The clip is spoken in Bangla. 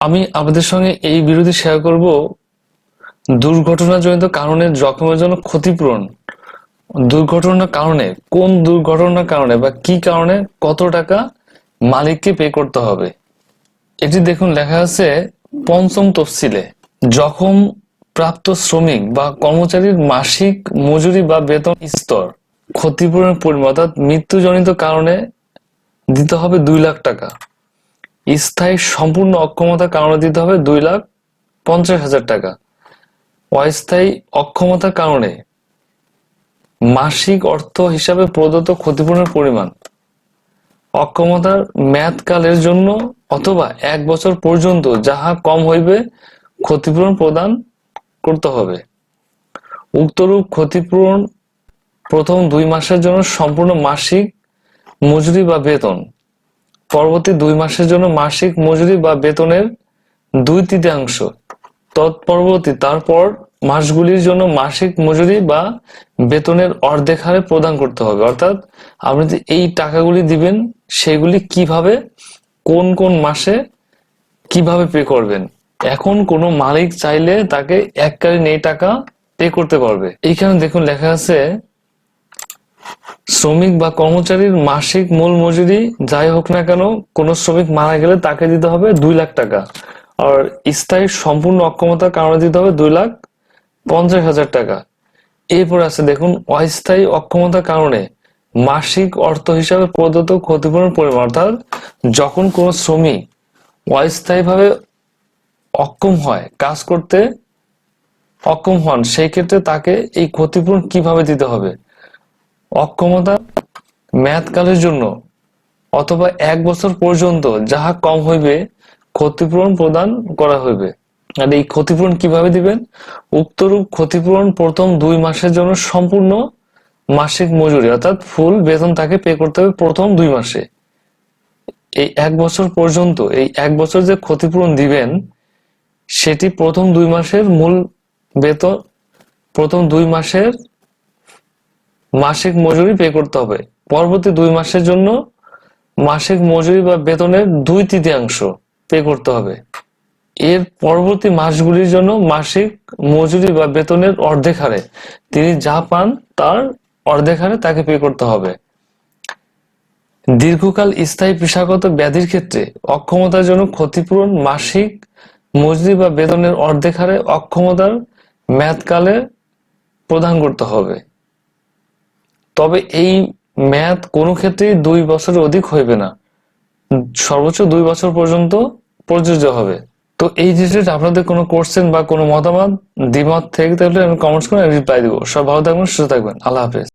আমি আপনাদের সঙ্গে এই বিরোধী শেয়ার করব। দুর্ঘটনাজনিত কারণে জখমের জন্য ক্ষতিপূরণ। দুর্ঘটনার কারণে, কোন দুর্ঘটনার কারণে বা কি কারণে কত টাকা মালিককে পে করতে হবে? এটি দেখুন, লেখা আছে, পঞ্চম তফসিলে, জখম প্রাপ্ত শ্রমিক বা কর্মচারীর মাসিক মজুরি বা বেতন স্তর। ক্ষতিপূরণের পরিমাণ, অর্থাৎ মৃত্যুজনিত কারণে দিতে হবে দুই লাখ টাকা। স্থায়ী সম্পূর্ণ অক্ষমতার কারণে দিতে হবে দুই লাখ পঞ্চাশ হাজার টাকা। অস্থায়ী অক্ষমতার কারণে মাসিক অর্থ হিসাবে প্রদত্ত ক্ষতিপূরণের পরিমাণ অক্ষমতার মেয়াদকালের জন্য অথবা এক বছর পর্যন্ত যাহা কম হইবে, ক্ষতিপূরণ প্রদান করতে হবে। উক্তরূপ ক্ষতিপূরণ প্রথম দুই মাসের জন্য সম্পূর্ণ মাসিক মজুরি বা বেতন। পরবর্তী দুই মাসের জন্য মাসিক মজুরি বা বেতনের দুই তৃতীয়াংশ। তৎপরবর্তী তারপর মাসগুলির জন্য মাসিক মজুরি বা বেতনের অর্ধেক হারে প্রদান করতে হবে। অর্থাৎ আপনি যে এই টাকাগুলি দিবেন, সেগুলি কীভাবে, কোন কোন মাসে কীভাবে পে করবেন? এখন কোনো মালিক চাইলে তাকে এককালীন এই টাকা পে করতে পারবে। এইখানে দেখুন লেখা আছে শ্রমিক বা কর্মচারীর মাসিক মূল মজুরি যাই হোক না কেন, কোনো শ্রমিক মারা গেলে তাকে দিতে হবে দুই লাখ টাকা। আর স্থায়ী সম্পূর্ণ অক্ষমতার কারণে দিতে হবে দুই লাখ পঞ্চাশ হাজার টাকা। এরপর আছে দেখুন, অস্থায়ী অক্ষমতার কারণে মাসিক অর্থ হিসাবে প্রদত্ত ক্ষতিপূরণ পরিমাণ। অর্থাৎ যখন কোনো শ্রমিক অস্থায়ীভাবে অক্ষম হয়, কাজ করতে অক্ষম হন, সেই ক্ষেত্রে তাকে এই ক্ষতিপূরণ কীভাবে দিতে হবে? অক্ষমতা মেয়াদকালের জন্য অথবা এক বছর পর্যন্ত যাহা কম হইবে, ক্ষতিপূরণ প্রদান করা হইবে। আর এই ক্ষতিপূরণ কীভাবে দিবেন? উক্তরূপ ক্ষতিপূরণ প্রথম দুই মাসের জন্য সম্পূর্ণ মাসিক মজুরি, অর্থাৎ ফুল বেতন তাকে পে করতে হবে প্রথম দুই মাসে। এই এক বছর পর্যন্ত, এই এক বছর যে ক্ষতিপূরণ দিবেন, সেটি প্রথম দুই মাসের মূল বেতন, প্রথম দুই মাসের মাসিক মজুরি পে করতে হবে। পরবর্তী দুই মাসের জন্য মাসিক মজুরি বা বেতনের দুই তৃতীয়াংশ পে করতে হবে। এর পরবর্তী মাসগুলির জন্য মাসিক মজুরি বা বেতনের অর্ধেক হারে তিনি যা পান তার অর্ধেক হারে তাকে পে করতে হবে। দীর্ঘকাল স্থায়ী পেশাগত ব্যাধির ক্ষেত্রে অক্ষমতার জন্য ক্ষতিপূরণ মাসিক মজুরি বা বেতনের অর্ধেক হারে অক্ষমতার মেয়াদকালে প্রদান করতে হবে। তবে এই মেয়াদ কোনো ক্ষেত্রেই দুই বছর অধিক হইবে না। সর্বোচ্চ দুই বছর পর্যন্ত প্রযোজ্য হবে। তো এই জিনিসটা আপনাদের কোনো কোশ্চেন বা কোনো মতামত, দ্বিমত থেকে থাকলে আমি কমেন্টস করে রিপ্লাই দিব। সব ভালো থাকবেন, সুস্থ থাকবেন। আল্লাহ হাফেজ।